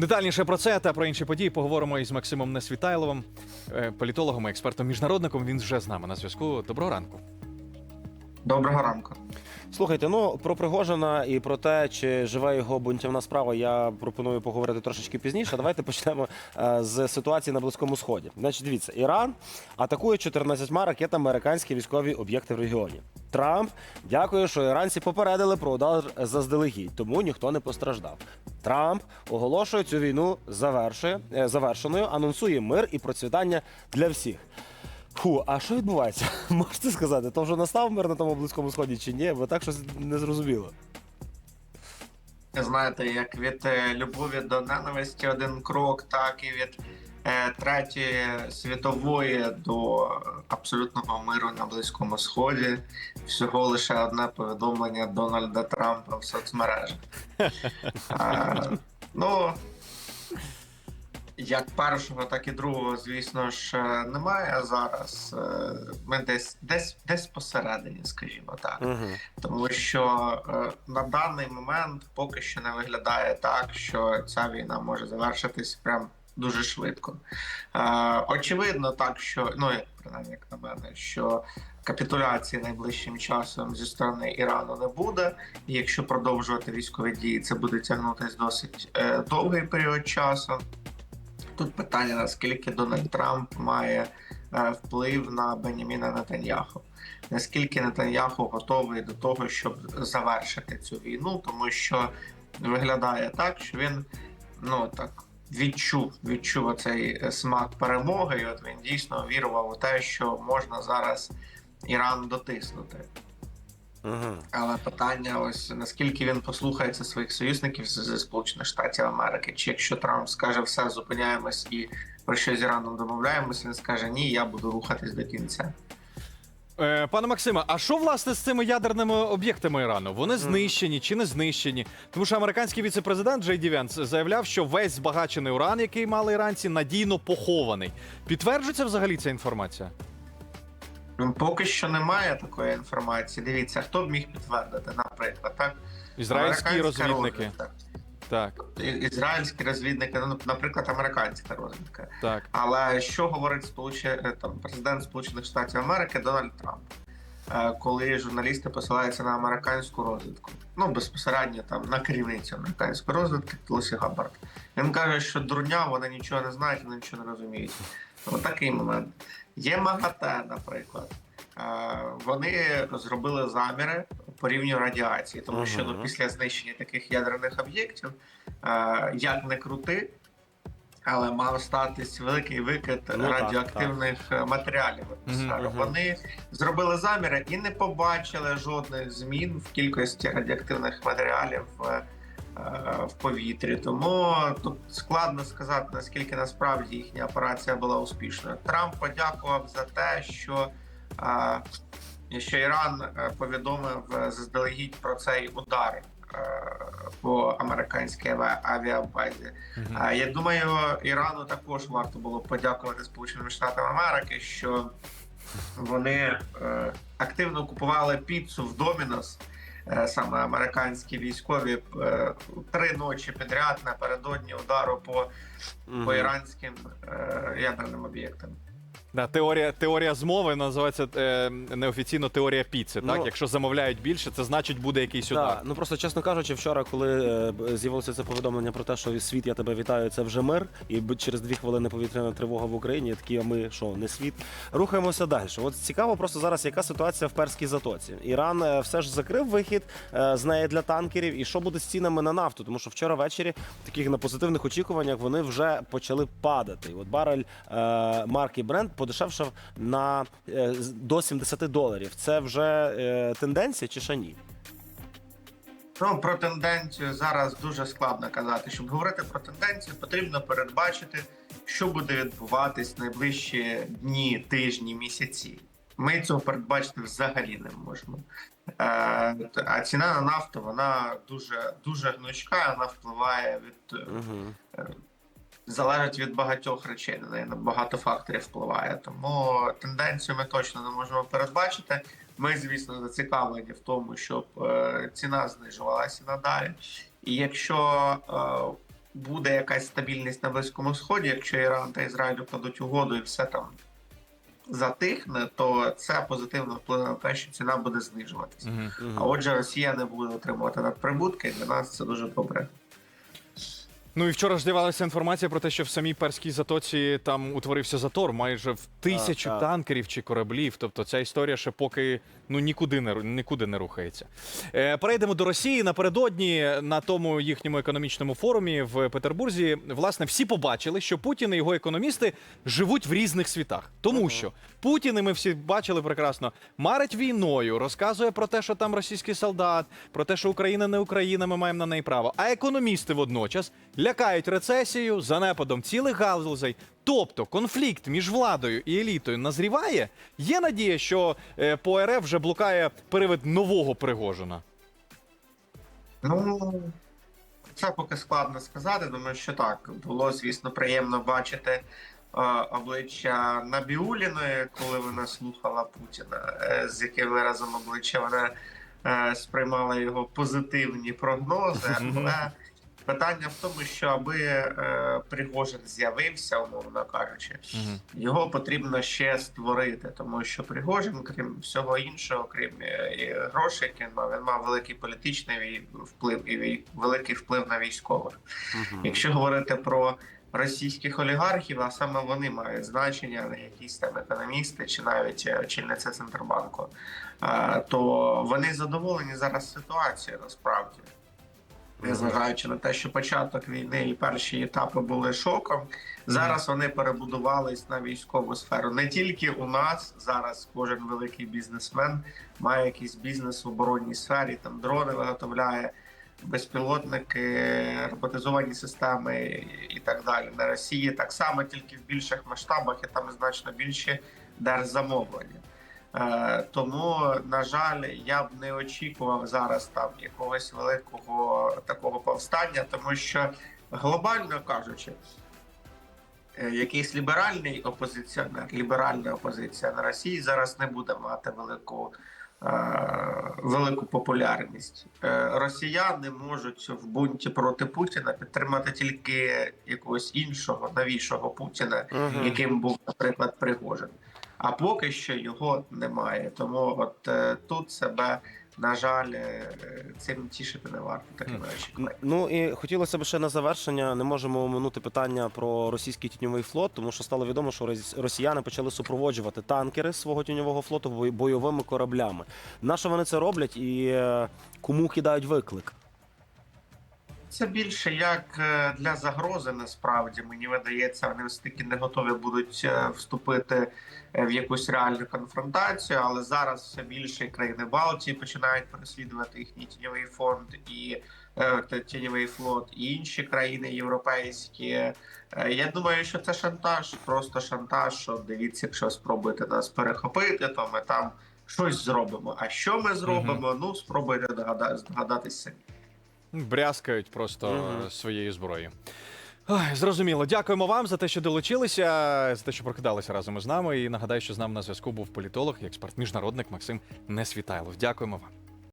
Детальніше про це та про інші події поговоримо із Максимом Несвітайловим, е, політологом і експертом міжнародником. Він вже з нами на зв'язку. Доброго ранку. Доброго ранку. Слухайте, ну про Пригожина і про те, чи живе його бунтівна справа, я пропоную поговорити трошечки пізніше. Давайте почнемо е, з ситуації на Близькому Сході. Значить, дивіться, Іран атакує 14 ракетами американські військові об'єкти в регіоні. Трамп дякує, що іранці попередили про удар заздалегідь, тому ніхто не постраждав. Трамп оголошує цю війну завершує, е, завершеною, анонсує мир і процвітання для всіх. Фу, а що відбувається? Можете сказати, то вже настав мир на тому близькому сході чи ні? Бо так щось не зрозуміло. Знаєте, як від е, любові до ненависті один крок, так і від е, третьої світової до абсолютного миру на Близькому Сході. Всього лише одне повідомлення Дональда Трампа в соцмережах. Е, ну, як першого, так і другого, звісно ж, е, немає зараз. Е, Ми десь десь десь посередині, скажімо так. Угу. Тому що е, на даний момент поки що не виглядає так, що ця війна може завершитись прям дуже швидко. Очевидно, так що ну як принаймні як на мене, що капітуляції найближчим часом зі сторони Ірану не буде. І якщо продовжувати військові дії, це буде тягнутись досить довгий період часу. Тут питання наскільки Дональд Трамп має е, вплив на Беняміна Нетаньяху наскільки Нетаньяху готовий до того, щоб завершити цю війну, тому що виглядає так, що він ну так відчув, відчув оцей е, смак перемоги, і от він дійсно вірував у те, що можна зараз Іран дотиснути. Угу. Але питання: ось наскільки він послухається своїх союзників з з Сполучених Штатів Америки, чи якщо Трамп скаже все, зупиняємось і про що з Іраном домовляємось, він скаже ні, я буду рухатись до кінця. Е, пане Максиме, а що власне з цими ядерними об'єктами Ірану? Вони знищені чи не знищені? Тому що американський віцепрезидент Джей Ді Венс заявляв, що весь збагачений уран, який мали іранці, надійно похований. Підтверджується взагалі ця інформація? Ну, Поки що немає такої інформації. Дивіться, хто б міг підтвердити, наприклад, так? Ізраїльські розвідники. розвідка. Так, Ізраїльські розвідники, ну, наприклад, американська розвідка. так. Але що говорить Сполуче... е, там, президент Сполучених Штатів Америки Дональд Трамп, коли журналісти посилаються на американську розвідку? Ну, безпосередньо там на керівницю американської розвідки Лосі Габбард. Він каже, що дурня, вони нічого не знають, вони нічого не розуміють. Ось такий момент. Є МАГАТЕ, наприклад. Е, Вони зробили заміри по рівню радіації, тому що ну, після знищення таких ядерних об'єктів, е, як не крути, але мав статись великий викид Ну, так, радіоактивних е, матеріалів мгм. Вони зробили заміри і не побачили жодних змін в кількості радіоактивних матеріалів е, е, в повітрі. Тому тут складно сказати, наскільки насправді їхня операція була успішною. Трамп подякував за те, що. що Іран повідомив заздалегідь про цей удар по американській авіабазі. Я думаю, Ірану також варто було подякувати Сполученим Штатам Америки, що вони е, активно купували піцу в Домінос, е, саме американські військові е, три ночі підряд напередодні удару по, по іранським ядерним об'єктам. Да, теорія, теорія змови називається е, неофіційно теорія піци. Так, Ну, якщо замовляють більше, це значить буде якийсь удар. Так, ну просто чесно кажучи, вчора, коли е, з'явилося це повідомлення про те, що світ, я тебе вітаю, це вже мир, і через дві хвилини повітряна тривога в Україні. Такі, а ми що, не світ. Рухаємося далі. От цікаво, просто зараз яка ситуація в перській затоці. Іран е, все ж закрив вихід е, з неї для танкерів. І що буде з цінами на нафту? Тому що вчора ввечері, таких на позитивних очікуваннях, вони вже почали падати. От барель е, марки Brent подешевшав на е, до 70 доларів. Це вже е, тенденція чи ще ні? Ну, про тенденцію зараз дуже складно казати. Щоб говорити про тенденцію, потрібно передбачити, що буде відбуватись найближчі дні, тижні, місяці. Ми цього передбачити взагалі не можемо. Е, а ціна на нафту вона дуже дуже гнучка, вона впливає від Угу. Залежить від багатьох речей. На багато факторів впливає. Тому тенденцію ми точно не можемо передбачити. Ми, звісно, зацікавлені в тому, щоб е, ціна знижувалася надалі. І якщо е, буде якась стабільність на Близькому Сході, якщо Іран та Ізраїль укладуть угоду і все там затихне, то це позитивно вплине на те, що ціна буде знижуватися. Мгм. А отже, Росія не буде отримувати надприбутки. Для нас це дуже добре. Ну і вчора ж з'явилася інформація про те, що в самій перській затоці там утворився затор майже в тисячу так. танкерів чи кораблів. Тобто ця історія ще поки ну нікуди не нікуди не рухається. Е, перейдемо до Росії. Напередодні на тому їхньому економічному форумі в Петербурзі власне всі побачили, що Путін і його економісти живуть в різних світах, тому що Путін, і ми всі бачили прекрасно, марить війною, розказує про те, що там російський солдат, про те, що Україна не Україна, ми маємо на неї право. А економісти водночас лякають рецесією, занепадом цілих галузей. Тобто конфлікт між владою і елітою назріває. Є надія, що е, по РФ вже блукає привид нового Пригожина. Ну це поки складно сказати. Думаю, що так було, звісно, приємно бачити е, обличчя Набіуліної, коли вона слухала Путіна, е, з яким виразом обличчя вона сприймала його позитивні прогнози. Але питання в тому, що аби е, Пригожин з'явився, умовно кажучи, його потрібно ще створити, тому що Пригожин, крім всього іншого, крім е, грошей, він мав, він мав великий політичний вій- вплив і вій- великий вплив на військових. Мгм. Якщо говорити про російських олігархів, а саме вони мають значення, не якісь там економісти чи навіть е, очільниця центробанку, е, то вони задоволені зараз ситуацією насправді. Незважаючи на те, що початок війни і перші етапи були шоком, зараз вони перебудувались на військову сферу. Не тільки у нас зараз кожен великий бізнесмен має якийсь бізнес в оборонній сфері, там дрони виготовляє, безпілотники, роботизовані системи і так далі. На Росії так само, тільки в більших масштабах і там значно більше держзамовлення. Е, Тому, на жаль, я б не очікував зараз там якогось великого такого повстання, тому що глобально кажучи, е, якийсь ліберальний опозиціонер, ліберальна опозиція на Росії зараз не буде мати велику, е, велику популярність. Росіяни можуть в бунті проти Путіна підтримати тільки якогось іншого новішого Путіна, Мгм. яким був, наприклад, Пригожин. А поки що його немає. Тому от е, тут себе, на жаль, е, цим тішити не варто такими очікуваннями. Ну і хотілося б ще на завершення. Не можемо оминути питання про російський тіньовий флот, тому що стало відомо, що рос- росіяни почали супроводжувати танкери свого тіньового флоту бой- бойовими кораблями. На що вони це роблять і е, кому кидають виклик? Це більше як е, для загрози. Насправді мені видається, вони таки не готові будуть е, вступити е, в якусь реальну конфронтацію. Але зараз все більше країни Балтії починають переслідувати їхній тіньовий фонд і тіньовий флот, і інші країни європейські. Я думаю, що це шантаж, просто шантаж. Що дивіться, якщо спробуєте нас перехопити, то ми там щось зробимо. А що ми зробимо? Ну спробуйте догада- здогадатись самі. Брязкають просто Мгм. своєю зброєю. Ой, зрозуміло. Дякуємо вам за те, що долучилися, за те, що прокидалися разом із нами. І нагадаю, що з нами на зв'язку був політолог і експерт, міжнародник Максим Несвітайлов. Дякуємо вам.